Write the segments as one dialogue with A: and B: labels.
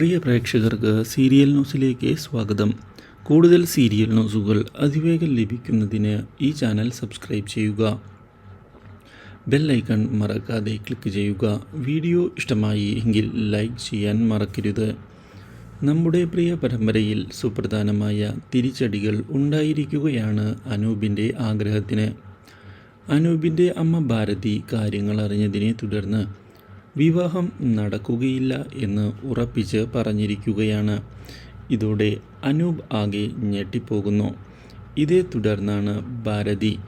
A: പ്രിയ പ്രേക്ഷകർക്ക് സീരിയൽ ന്യൂസിലേക്ക് സ്വാഗതം. കൂടുതൽ സീരിയൽ ന്യൂസുകൾ അതിവേഗം ലഭിക്കുന്നതിന് ഈ ചാനൽ സബ്സ്ക്രൈബ് ചെയ്യുക. ബെൽ ഐക്കൺ മറക്കാതെ ക്ലിക്ക് ചെയ്യുക. വീഡിയോ ഇഷ്ടമായി എങ്കിൽ ലൈക്ക് ചെയ്യാൻ മറക്കരുത്. നമ്മുടെ പ്രിയ പരമ്പരയിൽ സുപ്രധാനമായ തിരിച്ചടികൾ ഉണ്ടായിരിക്കുകയാണ് അനൂപിന്റെ ആഗ്രഹത്തിന്. അനൂപിന്റെ അമ്മ ഭാരതി കാര്യങ്ങൾ അറിഞ്ഞതിനെ തുടർന്ന് വിവാഹം നടക്കുകയില്ല എന്ന് ഉറപ്പിച്ച് പറഞ്ഞിരിക്കുകയാണ്. ഇതോടെ അനൂപ് ആകെ ഞെട്ടിപ്പോകുന്നു. ഇതേ തുടർന്നാണ് ഭാരതി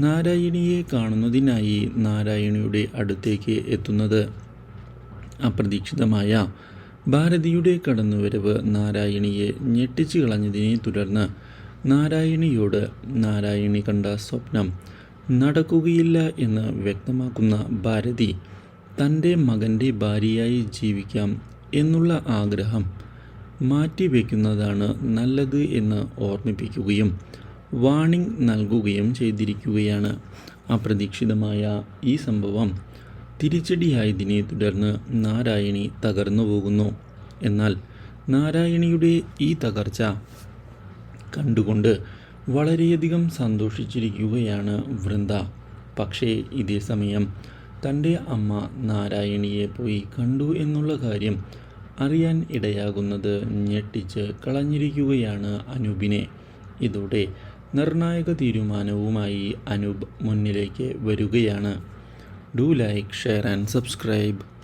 A: നാരായണിയെ കാണുന്നതിനായി നാരായണിയുടെ അടുത്തേക്ക് എത്തുന്നത്. അപ്രതീക്ഷിതമായ ഭാരതിയുടെ കടന്നുവരവ് നാരായണിയെ ഞെട്ടിച്ചു കളഞ്ഞതിനെ തുടർന്ന് നാരായണിയോട് നാരായണി കണ്ട സ്വപ്നം നടക്കുകയില്ല എന്ന് വ്യക്തമാക്കുന്ന ഭാരതി തന്റെ മകന്റെ ഭാര്യയായി ജീവിക്കാം എന്നുള്ള ആഗ്രഹം മാറ്റിവെക്കുന്നതാണ് നല്ലത് എന്ന് ഓർമ്മിപ്പിക്കുകയും വാണിംഗ് നൽകുകയും ചെയ്തിരിക്കുകയാണ്. അപ്രതീക്ഷിതമായ ഈ സംഭവം തിരിച്ചടിയായതിനെ തുടർന്ന് നാരായണി തകർന്നു പോകുന്നു. എന്നാൽ നാരായണിയുടെ ഈ തകർച്ച കണ്ടുകൊണ്ട് വളരെയധികം സന്തോഷിച്ചിരിക്കുകയാണ് വൃന്ദ. പക്ഷേ ഇതേ സമയം തന്റെ അമ്മ നാരായണിയെ പോയി കണ്ടു എന്നുള്ള കാര്യം അറിയാൻ ഇടയാകുന്നത് ഞെട്ടിച്ച് കളഞ്ഞിരിക്കുകയാണ് അനൂപിനെ. ഇതോടെ നിർണായക തീരുമാനവുമായി അനൂപ് മുന്നിലേക്ക് വരികയാണ്. Do like share and subscribe.